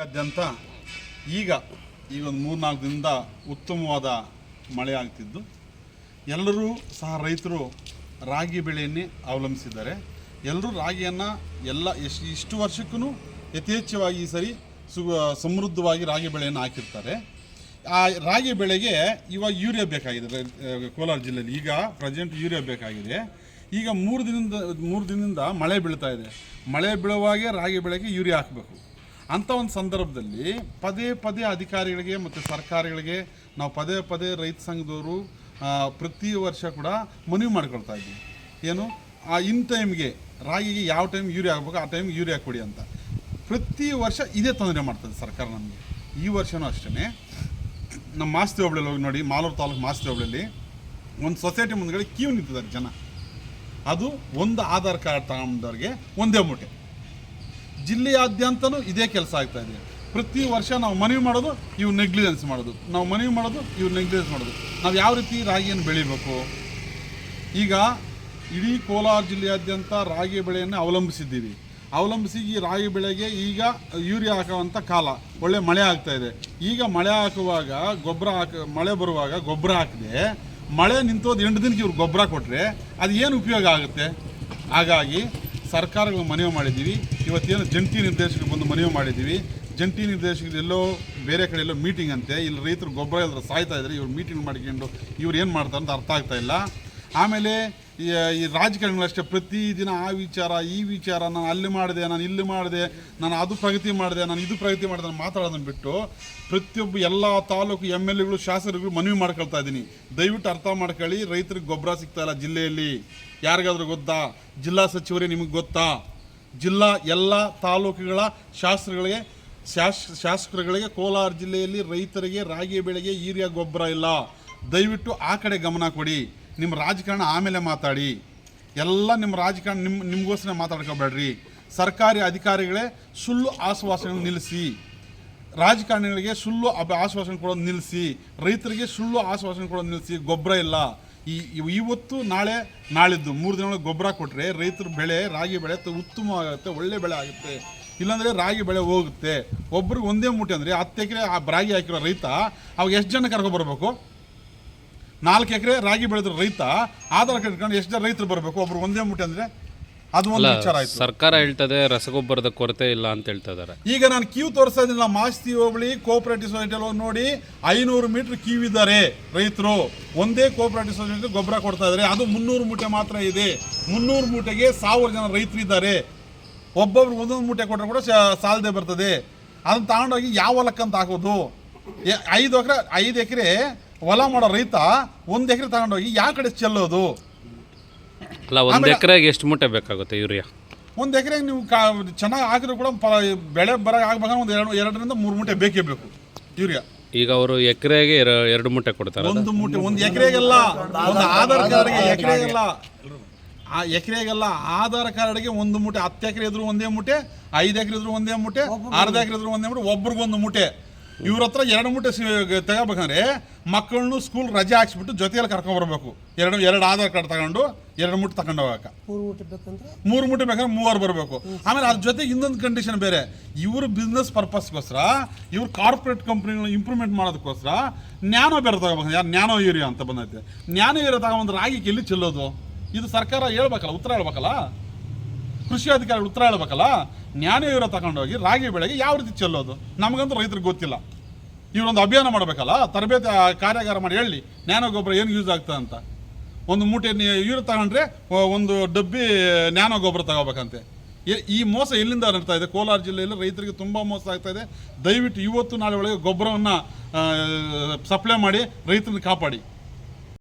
ರಾಜ್ಯಾದ್ಯಂತ ಈಗ ಈಗ ಒಂದು ಮೂರ್ನಾಲ್ಕು ದಿನದಿಂದ ಉತ್ತಮವಾದ ಮಳೆ ಆಗ್ತಿದ್ದು. ಎಲ್ಲರೂ ಸಹ ರೈತರು ರಾಗಿ ಬೆಳೆಯನ್ನೇ ಅವಲಂಬಿಸಿದ್ದಾರೆ. ಎಲ್ಲರೂ ರಾಗಿಯನ್ನು ಎಲ್ಲ ಎಷ್ಟು ಇಷ್ಟು ವರ್ಷಕ್ಕೂ ಯಥೇಚ್ಛವಾಗಿ ಈ ಸರಿ ಸು, ಸಮೃದ್ಧವಾಗಿ ರಾಗಿ ಬೆಳೆಯನ್ನು ಹಾಕಿರ್ತಾರೆ. ಆ ರಾಗಿ ಬೆಳೆಗೆ ಇವಾಗ ಯೂರಿಯಾ ಬೇಕಾಗಿದೆ ಕೋಲಾರ ಜಿಲ್ಲೆಯಲ್ಲಿ. ಈಗ ಪ್ರೆಸೆಂಟ್ ಯೂರಿಯಾ ಬೇಕಾಗಿದೆ. ಈಗ ಮೂರು ದಿನದಿಂದ ಮೂರು ದಿನದಿಂದ ಮಳೆ ಬೀಳ್ತಾ ಇದೆ. ಮಳೆ ಬೀಳುವಾಗೆ ರಾಗಿ ಬೆಳೆಗೆ ಯೂರಿಯಾ ಹಾಕಬೇಕು. ಅಂಥ ಒಂದು ಸಂದರ್ಭದಲ್ಲಿ ಪದೇ ಪದೇ ಅಧಿಕಾರಿಗಳಿಗೆ ಮತ್ತು ಸರ್ಕಾರಗಳಿಗೆ ನಾವು ಪದೇ ಪದೇ ರೈತ ಸಂಘದವರು ಪ್ರತಿ ವರ್ಷ ಕೂಡ ಮನವಿ ಮಾಡ್ಕೊಳ್ತಾ ಇದ್ದೀವಿ. ಏನು? ಆ, ಇನ್ ಟೈಮ್ಗೆ, ರಾಗಿಗೆ ಯಾವ ಟೈಮ್ ಯೂರಿಯಾ ಹಾಕ್ಬೇಕು, ಆ ಟೈಮ್ ಯೂರಿಯಾ ಕೊಡಿ ಅಂತ. ಪ್ರತಿ ವರ್ಷ ಇದೇ ತೊಂದರೆ ಮಾಡ್ತದೆ ಸರ್ಕಾರ ನಮಗೆ. ಈ ವರ್ಷವೂ ಅಷ್ಟೇ ನಮ್ಮ ಮಾಸ್ತಿ ಹೋಬಳಿಯಲ್ಲಿ ಹೋಗಿ ನೋಡಿ, ಮಾಲೂರು ತಾಲೂಕು ಮಾಸ್ತಿ ಹೋಬಳಿಯಲ್ಲಿ ಒಂದು ಸೊಸೈಟಿ ಮುಂದ್ಗಡೆ ಕ್ಯೂ ನಿಂತಿದ್ದಾರೆ ಜನ. ಅದು ಒಂದು ಆಧಾರ್ ಕಾರ್ಡ್ ತಗೊಂಡವ್ರಿಗೆ ಒಂದೇ ಮೂಟೆ. ಜಿಲ್ಲೆಯಾದ್ಯಂತನೂ ಇದೇ ಕೆಲಸ ಆಗ್ತಾ ಇದೆ. ಪ್ರತಿ ವರ್ಷ ನಾವು ಮನವಿ ಮಾಡೋದು ಇವು ನೆಗ್ಲಿಜೆನ್ಸ್ ಮಾಡೋದು. ನಾವು ಮನವಿ ಮಾಡೋದು ಇವು ನೆಗ್ಲಿಜೆನ್ಸ್ ಮಾಡೋದು. ನಾವು ಯಾವ ರೀತಿ ರಾಗಿಯನ್ನು ಬೆಳಿಬೇಕು? ಈಗ ಇಡೀ ಕೋಲಾರ ಜಿಲ್ಲೆಯಾದ್ಯಂತ ರಾಗಿ ಬೆಳೆಯನ್ನು ಅವಲಂಬಿಸಿದ್ದೀವಿ. ಅವಲಂಬಿಸಿ ಈ ರಾಗಿ ಬೆಳೆಗೆ ಈಗ ಯೂರಿಯಾ ಹಾಕುವಂಥ ಕಾಲ. ಒಳ್ಳೆ ಮಳೆ ಆಗ್ತಾ ಇದೆ. ಈಗ ಮಳೆ ಹಾಕುವಾಗ ಗೊಬ್ಬರ ಹಾಕ, ಮಳೆ ಬರುವಾಗ ಗೊಬ್ಬರ ಹಾಕಿದೆ, ಮಳೆ ನಿಂತೋದು ಎಂಟು ದಿನಕ್ಕೆ ಇವ್ರು ಗೊಬ್ಬರ ಕೊಟ್ಟರೆ ಅದು ಏನು ಉಪಯೋಗ ಆಗುತ್ತೆ? ಹಾಗಾಗಿ ಸರ್ಕಾರಗಳು ಮನವಿ ಮಾಡಿದ್ದೀವಿ. ಇವತ್ತೇನು ಜಂಟಿ ನಿರ್ದೇಶಕರು ಬಂದು ಮನವಿ ಮಾಡಿದ್ದೀವಿ. ಜಂಟಿ ನಿರ್ದೇಶಕರು ಎಲ್ಲೋ ಬೇರೆ ಕಡೆ ಎಲ್ಲೋ ಮೀಟಿಂಗ್ ಅಂತೆ, ಇಲ್ಲಿ ರೈತರು ಗೊಬ್ಬರ ಎಲ್ಲರ ಸಾಯ್ತಾ ಇದ್ದಾರೆ, ಇವ್ರು ಮೀಟಿಂಗ್ ಮಾಡ್ಕೊಂಡು ಇವ್ರು ಏನು ಮಾಡ್ತಾರೆ ಅಂತ ಅರ್ಥ ಆಗ್ತಾ ಇಲ್ಲ. ಆಮೇಲೆ ಈ ರಾಜಕಾರಣಿಗಳಷ್ಟೇ ಪ್ರತಿದಿನ ಆ ವಿಚಾರ, ಈ ವಿಚಾರ, ನಾನು ಅಲ್ಲಿ ಮಾಡಿದೆ, ನಾನು ಇಲ್ಲಿ ಮಾಡಿದೆ, ನಾನು ಅದು ಪ್ರಗತಿ ಮಾಡಿದೆ, ನಾನು ಇದು ಪ್ರಗತಿ ಮಾಡಿದೆ ನಾನು ಮಾತಾಡೋದನ್ನು ಬಿಟ್ಟು ಪ್ರತಿಯೊಬ್ಬ ಎಲ್ಲ ತಾಲೂಕು ಎಂ ಎಲ್ ಎಗಳು, ಶಾಸಕರುಗಳು ಮನವಿ ಮಾಡ್ಕೊಳ್ತಾ ಇದ್ದೀನಿ. ದಯವಿಟ್ಟು ಅರ್ಥ ಮಾಡ್ಕೊಳ್ಳಿ, ರೈತರಿಗೆ ಗೊಬ್ಬರ ಸಿಗ್ತಾಯಿಲ್ಲ ಜಿಲ್ಲೆಯಲ್ಲಿ. ಯಾರಿಗಾದ್ರೂ ಗೊತ್ತಾ? ಜಿಲ್ಲಾ ಸಚಿವರೇ ನಿಮಗೆ ಗೊತ್ತಾ? ಜಿಲ್ಲಾ ಎಲ್ಲ ತಾಲೂಕುಗಳ ಶಾಸ್ತ್ರಗಳಿಗೆ ಶಾಸ್, ಶಾಸಕರುಗಳಿಗೆ ಕೋಲಾರ ಜಿಲ್ಲೆಯಲ್ಲಿ ರೈತರಿಗೆ ರಾಗಿ ಬೆಳೆಗೆ ಯೂರಿಯಾ ಗೊಬ್ಬರ ಇಲ್ಲ. ದಯವಿಟ್ಟು ಆ ಕಡೆ ಗಮನ ಕೊಡಿ. ನಿಮ್ಮ ರಾಜಕಾರಣ ಆಮೇಲೆ ಮಾತಾಡಿ. ಎಲ್ಲ ನಿಮ್ಮ ರಾಜಕಾರಣ ನಿಮ್ಮ ನಿಮಗೋಸ್ಕರ ಮಾತಾಡ್ಕೋಬೇಡ್ರಿ. ಸರ್ಕಾರಿ ಅಧಿಕಾರಿಗಳೇ ಸುಳ್ಳು ಆಶ್ವಾಸನೆ ನಿಲ್ಲಿಸಿ. ರಾಜಕಾರಣಿಗಳಿಗೆ ಸುಳ್ಳು ಆಶ್ವಾಸನೆ ಕೊಡೋದು ನಿಲ್ಲಿಸಿ. ರೈತರಿಗೆ ಸುಳ್ಳು ಆಶ್ವಾಸನೆ ಕೊಡೋದು ನಿಲ್ಲಿಸಿ. ಗೊಬ್ಬರ ಇಲ್ಲ. ಈ ಇವ್- ಇವತ್ತು, ನಾಳೆ, ನಾಳಿದ್ದು. ಮೂರು ದಿನಗಳ ಗೊಬ್ಬರ ಕೊಟ್ಟರೆ ರೈತರ ಬೆಳೆ, ರಾಗಿ ಬೆಳೆ ಉತ್ತಮವಾಗುತ್ತೆ, ಒಳ್ಳೆ ಬೆಳೆ ಆಗುತ್ತೆ. ಇಲ್ಲಾಂದರೆ ರಾಗಿ ಬೆಳೆ ಹೋಗುತ್ತೆ. ಒಬ್ರಿಗೆ ಒಂದೇ ಮೂಟೆ ಅಂದರೆ ಹತ್ತು ಎಕರೆ ಆ ರಾಗಿ ಹಾಕಿರೋ ರೈತ, ಅವಾಗ ಎಷ್ಟು ಜನ ಕರ್ಕೊಬರ್ಬೇಕು ನಾಲ್ಕು ಎಕರೆ ರಾಗಿ ಬೆಳೆದ್ರೆ ರೈತ, ಆಧಾರ್ ಕಾರ್ಡ್ ಇಟ್ಕೊಂಡು ಎಷ್ಟು ಜನ ರೈತರು ಬರಬೇಕು? ಒಬ್ರು ಒಂದೇ ಮೂಟೆ ಅಂದರೆ? ಅದು ಒಂದು ವಿಚಾರ ಆಯ್ತು. ಸರ್ಕಾರ ಹೇಳ್ತದೆ ರಸಗೊಬ್ಬರದ ಕೊರತೆ ಇಲ್ಲ ಅಂತ ಹೇಳ್ತಾ ಇದ್ದಾರೆ. ಈಗ ನಾನು ಕ್ಯೂ ತೋರಿಸೋದಿಲ್ಲ ಮಾಸ್ತಿ ಹೋಬಳಿ ಕೋಆಪರೇಟಿವ್ ಸೊಸೈಟಿಯಲ್ಲಿ ಹೋಗಿ ನೋಡಿ ಐನೂರು ಮೀಟರ್ ಕ್ಯೂ ಇದ್ದಾರೆ ರೈತರು. ಒಂದೇ ಕೋಆಪರೇಟಿವ್ ಸೊಸೈಟಿ ಗೊಬ್ಬರ ಕೊಡ್ತಾ ಇದ್ದಾರೆ ಅದು ಮುನ್ನೂರು ಮೂಟೆ ಮಾತ್ರ ಇದೆ. ಮುನ್ನೂರು ಮೂಟೆಗೆ ಸಾವಿರ ಜನ ರೈತರು ಇದ್ದಾರೆ. ಒಬ್ಬೊಬ್ರು ಒಂದೊಂದು ಮೂಟೆ ಕೊಟ್ಟರೆ ಕೂಡ ಸಾಲದೆ ಬರ್ತದೆ. ಅದನ್ನ ತಗೊಂಡೋಗಿ ಯಾವ ಹೊಲಕ್ಕಂತ ಹಾಕೋದು? ಐದು ಎಕರೆ ಐದು ಎಕರೆ ಹೊಲ ಮಾಡೋ ರೈತ ಒಂದು ಎಕರೆ ತಗೊಂಡೋಗಿ ಯಾವ ಕಡೆ ಚೆಲ್ಲೋದು? ಅಲ್ಲ ಒಂದು ಎಕರೆಗೆ ಎಷ್ಟು ಮೂಟೆ ಬೇಕಾಗುತ್ತೆ ಯೂರಿಯಾ? ಒಂದು ಎಕರೆಗೆ ನೀವು ಕಾ ಚೆನ್ನಾಗಿ ಹಾಕಿದ್ರು ಕೂಡ ಬೆಳೆ ಬರ ಆಗ್ಬೇಕಂದ್ರೆ ಒಂದು ಎರಡು ಎರಡರಿಂದ ಮೂರು ಮೂಟೆ ಬೇಕೇ ಬೇಕು ಯೂರಿಯಾ. ಈಗ ಅವರು ಎಕರೆಗೆ ಎರಡು ಮೂಟೆ ಕೊಡ್ತಾರೆ ಒಂದು ಮೂಟೆ ಒಂದು ಎಕರೆಗೆಲ್ಲ ಒಂದು ಆಧಾರ್ ಕಾರ್ಡ್ಗೆ ಎಕರೆಗೆಲ್ಲ ಆ ಎಕರೆಗೆಲ್ಲ ಆಧಾರ್ ಕಾರ್ಡ್ಗೆ ಒಂದು ಮೂಟೆ ಹತ್ತು ಎಕರೆ ಇದ್ರು ಒಂದೇ ಮೂಟೆ ಐದು ಎಕರೆ ಇದ್ರು ಒಂದೇ ಮೂಟೆ ಅರ್ಧ ಎಕರೆ ಇದ್ರು ಒಂದೇ ಮೂಟೆ ಒಬ್ರಿಗೊಂದು ಮೂಟೆ. ಇವ್ರ ಹತ್ರ ಎರಡು ಮೂಟೆ ತಗೋಬೇಕಂದ್ರೆ ಮಕ್ಕಳನ್ನು ಸ್ಕೂಲ್ ರಜೆ ಹಾಕ್ಸ್ಬಿಟ್ಟು ಜೊತೆಯಲ್ಲಿ ಕರ್ಕೊಂಡ್ಬರ್ಬೇಕು ಎರಡು ಎರಡು ಆಧಾರ್ ಕಾರ್ಡ್ ತಗೊಂಡು ಎರಡು ಮೂಟೆ ತಗೊಂಡು ಹೋಗಕ್ಕೆ. ಮೂರು ಮೂಟೆ ಬೇಕಂದ್ರೆ? ಮೂವರು ಬರಬೇಕು. ಆಮೇಲೆ ಅದ್ರ ಜೊತೆಗೆ ಇನ್ನೊಂದು ಕಂಡೀಷನ್ ಬೇರೆ. ಇವ್ರ ಬಿಸ್ನೆಸ್ ಪರ್ಪಸ್ಗೋಸ್ಕರ ಇವ್ರು ಕಾರ್ಪೊರೇಟ್ ಕಂಪ್ನಿಗಳನ್ನ ಇಂಪ್ರೂವ್ಮೆಂಟ್ ಮಾಡೋದಕ್ಕೋಸ್ಕರ ನ್ಯಾನೋ ಬೇರೆ ತಗೋಬೇಕು ಯಾರು ನ್ಯಾನೋ ಏರಿಯಾ ಅಂತ ಬಂದೈತೆ. ನ್ಯಾನೋ ಏರಿಯಾ ತಗೊಂಬಂದ್ರೆ ರಾಗಿ ಎಲ್ಲಿ ಚೆಲ್ಲೋದು? ಇದು ಸರ್ಕಾರ ಹೇಳ್ಬೇಕಲ್ಲ ಉತ್ತರ ಹೇಳ್ಬೇಕಲ್ಲ? ಕೃಷಿ ಅಧಿಕಾರಿಗಳು ಉತ್ತರ ಹೇಳ್ಬೇಕಲ್ಲ? ನ್ಯಾನೋ ಇವರ ತಗೊಂಡೋಗಿ ರಾಗಿ ಬೆಳೆಗೆ ಯಾವ ರೀತಿ ಚೆಲ್ಲೋದು ನಮಗಂತೂ ರೈತರಿಗೆ ಗೊತ್ತಿಲ್ಲ. ಇವರೊಂದು ಅಭಿಯಾನ ಮಾಡಬೇಕಲ್ಲ? ತರಬೇತಿ ಕಾರ್ಯಾಗಾರ ಮಾಡಿ ಹೇಳಿ, ನ್ಯಾನೋ ಗೊಬ್ಬರ ಏನು ಯೂಸ್ ಆಗ್ತದೆ ಅಂತ. ಒಂದು ಮೂಟೆ ಯೂರಿಯಾ ತಗೊಂಡ್ರೆ ಒಂದು ಡಬ್ಬಿ ನ್ಯಾನೋ ಗೊಬ್ಬರ ತಗೋಬೇಕಂತೆ. ಈ ಮೋಸ ಎಲ್ಲಿಂದ ನಡ್ತಾ ಇದೆ? ಕೋಲಾರ ಜಿಲ್ಲೆಯಲ್ಲಿ ರೈತರಿಗೆ ತುಂಬ ಮೋಸ ಆಗ್ತಾ ಇದೆ. ದಯವಿಟ್ಟು ಇವತ್ತು ನಾಳೆ ಒಳಗೆ ಗೊಬ್ಬರವನ್ನು ಸಪ್ಲೈ ಮಾಡಿ, ರೈತರನ್ನ ಕಾಪಾಡಿ.